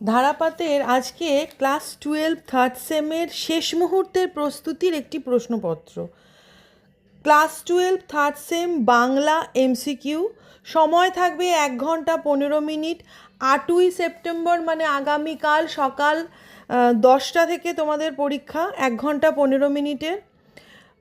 ধারাপাতের আজকে class twelve third সেমের শেষ মুহূর্তের প্রস্তুতির একটি প্রশ্নপত্র। Class twelve third sem Bangla MCQ, সময় থাকবে এক ঘণ্টা পনেরো মিনিট। আটই সেপ্টেম্বর মানে আগামীকাল সকাল দশটা থেকে তোমাদের পরীক্ষা, এক ঘণ্টা পনেরো মিনিটের।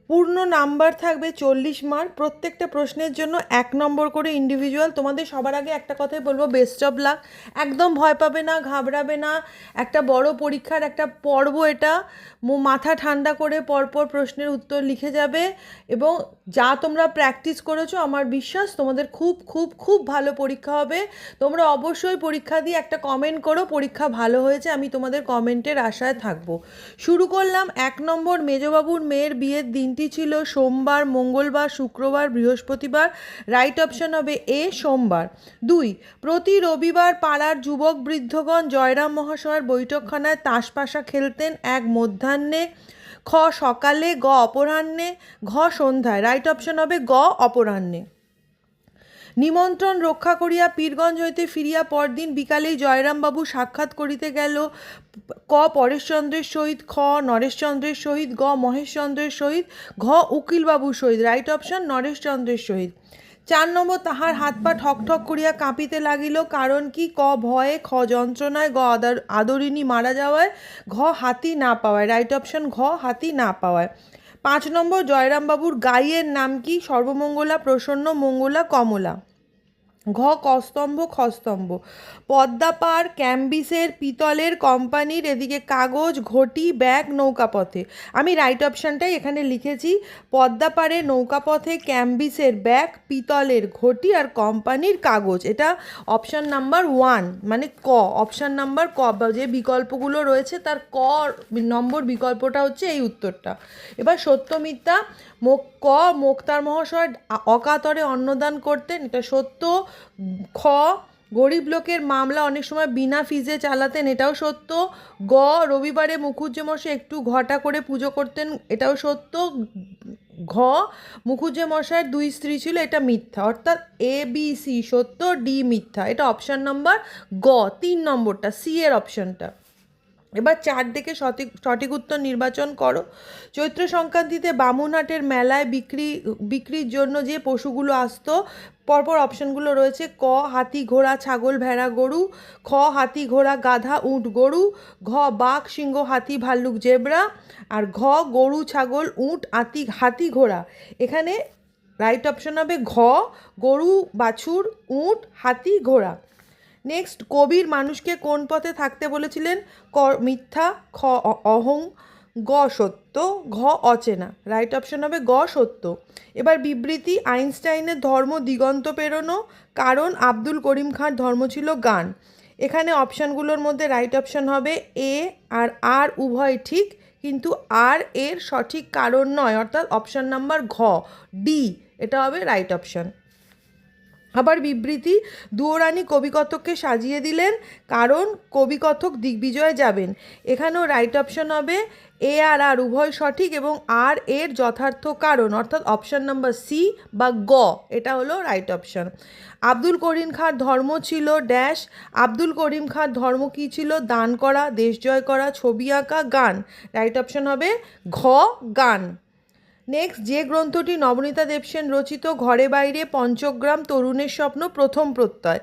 পূর্ণ নাম্বার থাকবে চল্লিশ মার্ক প্রত্যেকটা প্রশ্নের জন্য এক নম্বর করে ইন্ডিভিজুয়াল তোমাদের সবার আগে একটা কথাই বলব বেস্ট অফ লাক একদম ভয় পাবে না, ঘাবড়াবে না। একটা বড় পরীক্ষার একটা পর্ব এটা। মাথা ঠান্ডা করে পরপর প্রশ্নের উত্তর লিখে যাবে। এবং যা তোমরা প্র্যাকটিস করেছ, আমার বিশ্বাস তোমাদের খুব খুব খুব ভালো পরীক্ষা হবে। তোমরা অবশ্যই পরীক্ষা দিয়ে একটা কমেন্ট করো, পরীক্ষা ভালো হয়েছে, আমি তোমাদের কমেন্টের আশায় থাকব। শুরু করলাম এক নম্বর মেজবাবুর মেয়ের বিয়ের দিনটি ছিল সোমবার, মঙ্গলবার, শুক্রবার, বৃহস্পতিবার রাইট অপশন হবে এ, সোমবার। দুই, প্রতি রবিবার পাড়ার যুবক বৃদ্ধগণ জয়রাম মহাশয়ের বৈঠকখানায় তাসপাশা খেলতেন এক মধ্যাহ্নে, খ সকালে গ অপরাহ্নে, ঘ সন্ধ্যায়। রাইট অপশন হবে গ অপরাহ্নে। নিমন্ত্রণ রক্ষা করিয়া পীরগঞ্জ হইতে ফিরিয়া পরদিন বিকালেই জয়রামবাবু সাক্ষাৎ করিতে গেল ক পরেশচন্দ্রের সহিত, খ নরেশচন্দ্রের সহিত, গ মহেশচন্দ্রের সহিত, ঘ উকিলবাবুর সহিত, রাইট অপশন নরেশচন্দ্রের সহিত। চার নম্বর তাহার হাত পা ঠক ঠক করিয়া কাঁপিতে লাগিল, কারণ কি? ক ভয়ে, খ যন্ত্রণায়, গ আদর, আদরিণী মারা যাওয়ায়, ঘ হাতি না পাওয়ায়, রাইট অপশন, ঘ হাতি না পাওয়ায়। পাঁচ নম্বর জয়রামবাবুর গাইয়ের নাম কি? সর্বমঙ্গলা প্রসন্ন মঙ্গলা কমলা। ঘ কস্তম্ভ খস্তম্ভ। পদ্মাপার ক্যাম্বিসের পিতলের কোম্পানির এদিকে কাগজ, ঘটি, ব্যাগ, নৌকাপথে। আমি রাইট অপশানটাই এখানে লিখেছি। পদ্মাপাড়ে নৌকাপথে ক্যাম্বিসের ব্যাগ, পিতলের ঘটি আর কোম্পানির কাগজ। এটা অপশান নাম্বার ওয়ান মানে ক। অপশান নাম্বার ক যে বিকল্পগুলো রয়েছে তার ক, নম্বর বিকল্পটা হচ্ছে এই উত্তরটা। এবার সত্য মিথ্যা মোক ক, মোক্তার মহাশয়, অকাতরে অন্নদান করতেন। এটা সত্য। খ, গরিব লোকের মামলা অনেক সময় বিনা ফিজে চালাতেন, এটাও সত্য। গ, রবিবারে মুখুজ্জে একটু ঘটা করে পুজো করতেন, এটাও সত্য। ঘ মুখুজ্জে মশাইয়ের দুই স্ত্রী ছিল, এটা মিথ্যা। অর্থাৎ এ বি সি সত্য ডি মিথ্যা। এটা অপশান নাম্বার গ, তিন নম্বরটা সি এর অপশানটা এবার চার দেখে সঠিক সঠিক উত্তর নির্বাচন করো। চৈত্র সংক্রান্তিতে বামুনহাটের মেলায় বিক্রি, বিক্রির জন্য যে পশুগুলো আসতো, পরপর অপশনগুলো রয়েছে। ক, হাতি, ঘোড়া, ছাগল, ভেড়া, গরু। খ, হাতি, ঘোড়া, গাধা, উট, গরু। ঘ, বাঘ, সিংহ, হাতি, ভাল্লুক, জেব্রা। আর ঘ, গরু, ছাগল, উট হাতি হাতি, ঘোড়া। এখানে রাইট অপশন হবে ঘ, গরু, বাছুর, উট, হাতি, ঘোড়া। নেক্সট কবির মানুষকে কোন পথে থাকতে বলেছিলেন? ক, মিথ্যা, খ অহং, গ, সত্য, ঘ, অচেনা। রাইট অপশন হবে গ, সত্য। এবার বিবৃতি, আইনস্টাইনের ধর্ম, দিগন্ত পেরোনো কারণ আব্দুল করিম খাঁর ধর্ম ছিল গান। এখানে অপশানগুলোর মধ্যে রাইট অপশন হবে এ আর আর উভয় ঠিক, কিন্তু আর এর সঠিক কারণ নয়, অর্থাৎ অপশান নাম্বার ঘ, ডি, এটা হবে রাইট অপশান আবার বিবৃতি, দুয়োরানী কবিকথককে সাজিয়ে দিলেন, কারণ কবিকথক দিগ্বিজয়ে যাবেন। এখানেও রাইট অপশন হবে এ আর আর উভয় সঠিক এবং আর এর যথার্থ কারণ, অর্থাৎ অপশন নাম্বার সি বা গ, এটা হলো রাইট অপশন আব্দুল করিম খাঁর ধর্ম ছিল ড্যাশ আব্দুল করিম খাঁর ধর্ম কী ছিল? দান করা, দেশ জয় করা, ছবি আঁকা, গান। রাইট অপশন হবে ঘ, গান। নেক্সট যে গ্রন্থটি নবনীতা দেবসেন রচিত, ঘরে বাইরে পঞ্চগ্রাম তরুণের স্বপ্ন, প্রথম প্রত্যয়।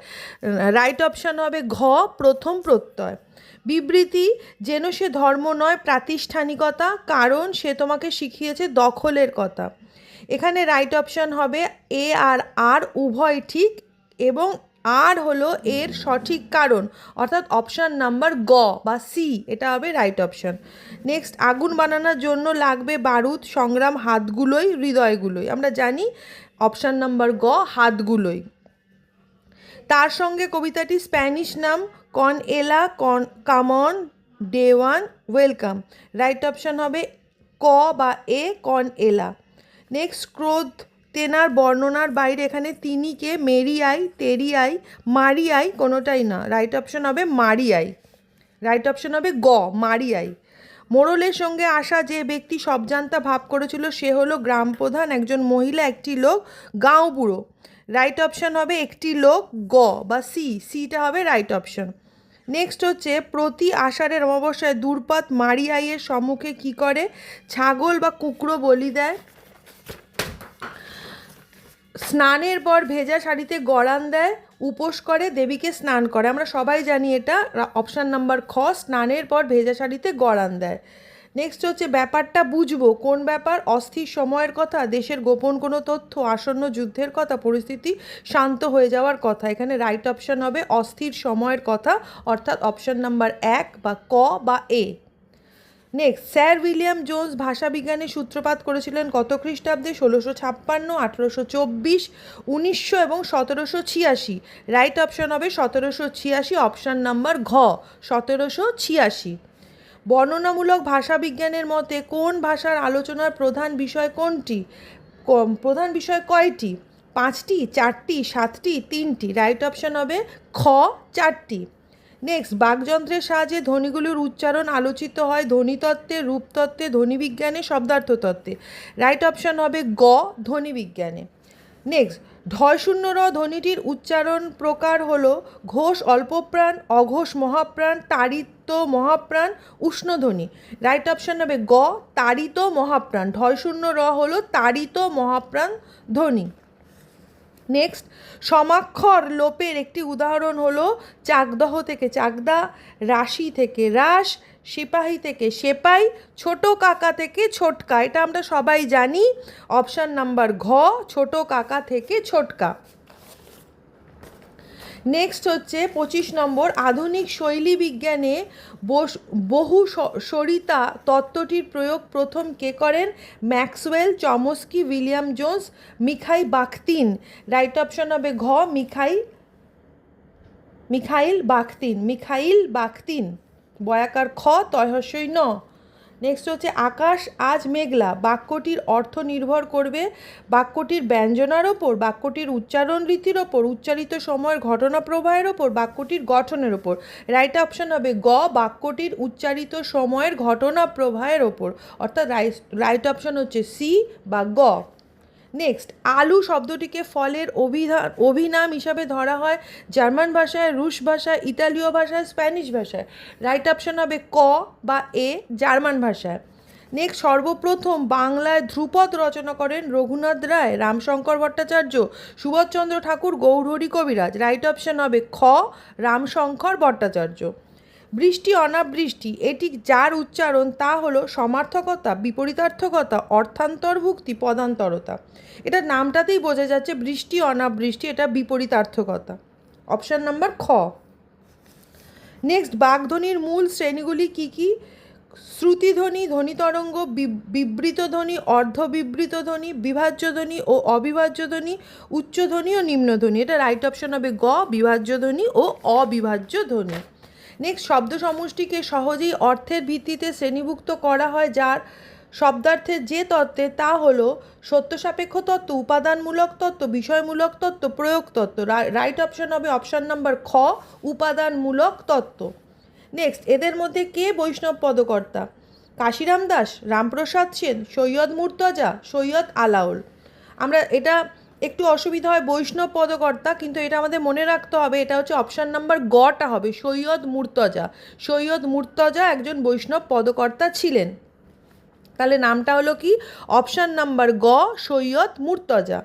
রাইট অপশান হবে ঘ, প্রথম প্রত্যয়। বিবৃতি, যেন সে ধর্ম নয়, প্রাতিষ্ঠানিকতা, কারণ সে তোমাকে শিখিয়েছে দখলের কথা। এখানে রাইট অপশান হবে এ আর আর উভয় ঠিক এবং আর হলো এর সঠিক কারণ, অর্থাৎ অপশান নাম্বার গ বা সি এটা হবে রাইট অপশান নেক্সট আগুন বানানোর জন্য লাগবে বারুদ, সংগ্রাম হাতগুলোই, হৃদয়গুলোই। আমরা জানি অপশান নাম্বার গ, হাতগুলোই। তার সঙ্গে কবিতাটি স্প্যানিশ নাম কন এলা কন come on day one welcome right option হবে ক বা এ কন এলা নেক্সট ক্রোধ। তেনার বর্ণনার বাইরে এখানে তিনি তিনিকে মেরিয়াই তেরিয়াই মারিয়াই কোনোটাই না। রাইট অপশন হবে মারিয়াই রাইট অপশন হবে গ মারিয়াই মোড়লের সঙ্গে আসা যে ব্যক্তি সবজান্তা ভাব করেছিল, সে হলো গ্রাম প্রধান একজন মহিলা, একটি লোক, গাঁও বুড়ো। রাইট অপশন হবে একটি লোক, গ বা সি। সিটা হবে রাইট অপশন নেক্সট হচ্ছে, প্রতি আষাঢ়ের অমাবস্যায় দূর্পাত মারি আইয়ের সম্মুখে কি করে? ছাগল বা কুকড়ো বলি দেয়। স্নানের পর ভেজা শাড়িতে গড়ান দেয়, উপোস করে, দেবীকে স্নান করে। আমরা সবাই জানি এটা অপশান নাম্বার খ, স্নানের পর ভেজা শাড়িতে গড়ান দেয়। নেক্সট হচ্ছে ব্যাপারটা বুঝব, কোন ব্যাপার? অস্থির সময়ের কথা, দেশের গোপন কোনো তথ্য, আসন্ন যুদ্ধের কথা, পরিস্থিতি শান্ত হয়ে যাওয়ার কথা। এখানে রাইট অপশান হবে অস্থির সময়ের কথা, অর্থাৎ অপশান নাম্বার এক বা ক বা A. Next sir William Jones ভাষাবিজ্ঞানের সূত্রপাত করেছিলেন কত খ্রিস্টাব্দে? ষোলোশো ছাপ্পান্ন, আঠেরোশো চব্বিশ, উনিশশো এবং সতেরোশো ছিয়াশি। রাইট অপশান হবে সতেরোশো ছিয়াশি অপশান নাম্বার ঘ, সতেরোশো ছিয়াশি। বর্ণনামূলক ভাষাবিজ্ঞানের মতে কোন ভাষার আলোচনার প্রধান বিষয় কোনটি? প্রধান বিষয় কয়টি? পাঁচটি, চারটি, সাতটি, তিনটি। রাইট অপশান হবে খ, চারটি। নেক্সট বাকযন্ত্রের সাহায্যে ধ্বনিগুলোর উচ্চারণ আলোচিত হয় ধ্বনিতত্ত্বে, রূপতত্ত্বে, ধ্বনিবিজ্ঞানে, শব্দার্থতত্ত্বে। রাইট অপশান হবে গ, ধ্বনিবিজ্ঞানে। নেক্সট ঢয়শূন্য র ধ্বনিটির উচ্চারণ প্রকার হলো ঘোষ অল্পপ্রাণ, অঘোষ মহাপ্রাণ তাড়িত মহাপ্রাণ উষ্ণধ্বনি রাইট অপশান হবে গ তাড়িত মহাপ্রাণ। ঢয়শূন্য র হলো তাড়িত মহাপ্রাণ ধ্বনি। নেক্সট সমাক্ষর লোপের একটি উদাহরণ হলো চাকদহ থেকে চাকদা, রাশি থেকে রাস সিপাহী থেকে সেপাই, ছোট কাকা থেকে ছোটকা। এটা আমরা সবাই জানি। অপশান নাম্বার ঘ, ছোট কাকা থেকে ছোটকা। নেক্সট হচ্ছে পঁচিশ নম্বর, আধুনিক শৈলী বিজ্ঞানে বহু সরিতা তত্ত্বটির প্রয়োগ প্রথম কে করেন? Maxwell, Chomsky, William Jones Mikhail Bakhtin. Right option হবে ঘ মিখাই মিখাইল বাখতিন মিখাইল বাখতিন। বয়াকার খ তয়হস্যই ন। নেক্সট হচ্ছে আকাশ, আজ মেঘলা। বাক্যটির অর্থ নির্ভর করবে বাক্যটির ব্যঞ্জনার ওপর, বাক্যটির উচ্চারণ রীতির ওপর, উচ্চারিত সময়ের ঘটনা প্রবাহের ওপর, বাক্যটির গঠনের ওপর। রাইট অপশন হবে গ, বাক্যটির উচ্চারিত সময়ের ঘটনা প্রবাহের ওপর। অর্থাৎ রাইট অপশান হচ্ছে সি বা গ। নেক্সট আলু শব্দটিকে ফলের অভিধান অভিনাম হিসাবে ধরা হয় জার্মান ভাষায়, রুশ ভাষায়, ইতালীয় ভাষায়, স্প্যানিশ ভাষায়। রাইট অপশন হবে ক বা এ, জার্মান ভাষায়। নেক্সট সর্বপ্রথম বাংলায় ধ্রুপদ রচনা করেন রঘুনাথ রায়, রামশঙ্কর ভট্টাচার্য, সুভাষচন্দ্র ঠাকুর গৌরহরি কবিরাজ। রাইট অপশন হবে খ, রামশঙ্কর ভট্টাচার্য। বৃষ্টি অনাবৃষ্টি, এটি যার উচ্চারণ তা হলো সমার্থকতা, বিপরীতার্থকতা, অর্থান্তর্ভুক্তি, পদান্তরতা। এটা নামটাতেই বোঝা যাচ্ছে বৃষ্টি অনাবৃষ্টি, এটা বিপরীতার্থকতা। অপশান নাম্বার খ। নেক্সট, বাগধ্বনির মূল শ্রেণীগুলি কি কি? শ্রুতিধ্বনি ধ্বনি তরঙ্গ বি- বিবৃত ধ্বনি অর্ধবিবৃত ধ্বনি বিভাজ্য ধ্বনি ও অবিভাজ্য ধ্বনি উচ্চধ্বনি ও নিম্নধ্বনি। এটা রাইট অপশন হবে গ বিভাজ্য ধ্বনি ও অবিভাজ্য ধ্বনি নেক্সট শব্দ সমষ্টিকে সহজেই অর্থের ভিত্তিতে শ্রেণীভুক্ত করা হয়, যার শব্দার্থের যে তত্ত্বে তা হল সত্য সাপেক্ষ তত্ত্ব, উপাদানমূলক তত্ত্ব, বিষয়মূলক তত্ত্ব, প্রয়োগ তত্ত্ব রাইট অপশন হবে অপশন নাম্বার খ, উপাদানমূলক তত্ত্ব। নেক্সট এদের মধ্যে কে বৈষ্ণব পদকর্তা? কাশিরাম দাস, রামপ্রসাদ সেন, সৈয়দ মুর্তজা, সৈয়দ আলাউল। আমরা এটা একটু অসুবিধা হয় বৈষ্ণব পদকর্তা, কিন্তু এটা আমাদের মনে রাখতে হবে, এটা হচ্ছে অপশান নাম্বার গটা হবে, সৈয়দ মুর্তজা। সৈয়দ মুর্তজা একজন বৈষ্ণব পদকর্তা ছিলেন। তাহলে নামটা হলো কি? অপশান নাম্বার গ, সৈয়দ মুর্তজা।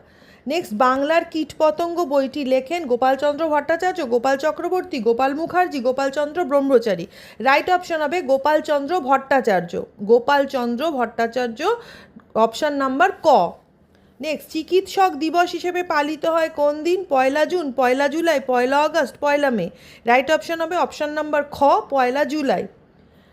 নেক্সট বাংলার কীটপতঙ্গ বইটি লেখেন গোপালচন্দ্র ভট্টাচার্য, গোপাল চক্রবর্তী, গোপাল মুখার্জি গোপালচন্দ্র ব্রহ্মচারী। রাইট অপশন হবে গোপালচন্দ্র ভট্টাচার্য। গোপালচন্দ্র ভট্টাচার্য অপশান নাম্বার ক। নেক্সট চিকিৎসক দিবস হিসেবে পালিত হয় কোন দিন? পয়লা জুন, পয়লা জুলাই, পয়লা আগস্ট, পয়লা মে। রাইট অপশন হবে অপশান নাম্বার খ, পয়লা July.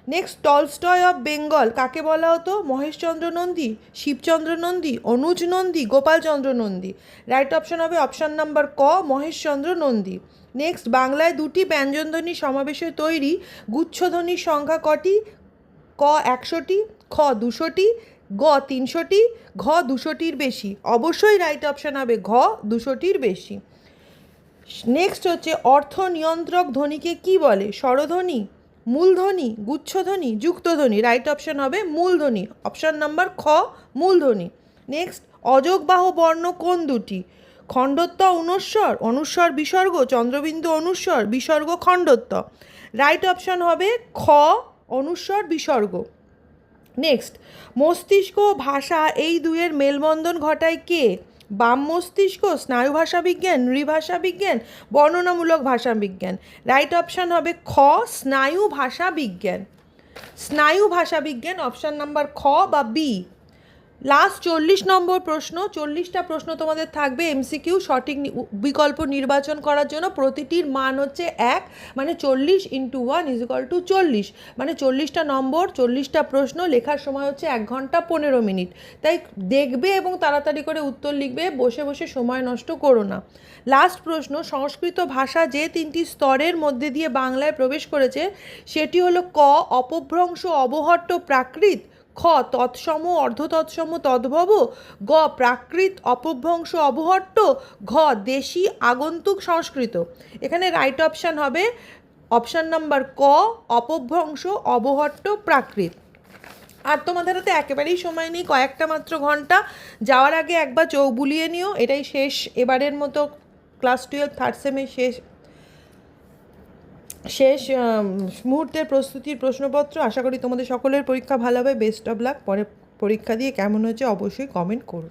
Next Tolstoy of Bengal কাকে বলা হতো? মহেশচন্দ্র নন্দী শিবচন্দ্র নন্দী, অনুজ নন্দী গোপালচন্দ্র নন্দী। রাইট অপশন হবে অপশন নাম্বার ক মহেশচন্দ্র নন্দী। নেক্সট বাংলায় দুটি ব্যঞ্জনধ্বনি সমাবেশে তৈরি। গুচ্ছধ্বনির সংখ্যা কটি? ক একশোটি, খ দুশোটি গ তিনশোটি, ঘ দুশোটির বেশি। অবশ্যই রাইট অপশান হবে ঘ দুশোটির বেশি। নেক্সট হচ্ছে অর্থ নিয়ন্ত্রক ধ্বনিকে কি বলে? স্বরধ্বনি, মূলধ্বনি, গুচ্ছধ্বনি, যুক্তধ্বনি। রাইট অপশান হবে মূলধ্বনি। অপশান নাম্বার খ, মূলধ্বনি। নেক্সট অযোগবাহ বর্ণ কোন দুটি? খণ্ডত্ব অনুস্বর অনুস্বর বিসর্গ, চন্দ্রবিন্দু অনুস্বর, বিসর্গ খণ্ডত্ব। রাইট অপশান হবে খ, অনুস্বর বিসর্গ। নেক্সট মস্তিষ্ক ভাষা এই দুয়ের মেলবন্ধন ঘটায় কে? বাম মস্তিষ্ক, স্নায়ু ভাষা বিজ্ঞান নৃভাষা বিজ্ঞান, বর্ণনামূলক ভাষা বিজ্ঞান। রাইট অপশান হবে খ, স্নায়ু ভাষা বিজ্ঞান। স্নায়ু ভাষা বিজ্ঞান অপশান নাম্বার খ বা বি লাস্ট চল্লিশ নম্বর প্রশ্ন, চল্লিশটা প্রশ্ন তোমাদের থাকবে এমসিকিউ সঠিক বিকল্প নির্বাচন করার জন্য প্রতিটির মান হচ্ছে এক মানে চল্লিশ into one is equal to চল্লিশ। মানে চল্লিশটা নম্বর, চল্লিশটা প্রশ্ন লেখার সময় হচ্ছে এক ঘণ্টা পনেরো মিনিট। তাই দেখবে এবং তাড়াতাড়ি করে উত্তর লিখবে, বসে বসে সময় নষ্ট করো না। লাস্ট প্রশ্ন, সংস্কৃত ভাষা যে তিনটি স্তরের মধ্যে দিয়ে বাংলায় প্রবেশ করেছে, সেটি হলো ক, অপভ্রংশ, অবহট্ট, প্রাকৃত। খ, তৎসম, অর্ধতৎসম, তদ্ভব, গ, প্রাকৃত, অপভ্রংশ, অবহট্ট, ঘ, দেশি, আগন্তুক, সংস্কৃত। এখানে রাইট অপশান হবে অপশান নাম্বার ক, অপভ্রংশ, অবহট্ট, প্রাকৃত। আর তোমাদের হাতে একেবারেই সময় নেই, কয়েকটা মাত্র ঘণ্টা। যাওয়ার আগে একবার চোখ বুলিয়ে নিও, এটাই শেষ, এবারের মতো ক্লাস টুয়েলভ থার্ড সেমের শেষ। শেষ মুহূর্তের প্রস্তুতির প্রশ্নপত্র। আশা করি তোমাদের সকলের পরীক্ষা ভালো হবে। বেস্ট অফ লাক পরে পরীক্ষা দিয়ে কেমন হয়েছে অবশ্যই কমেন্ট করো।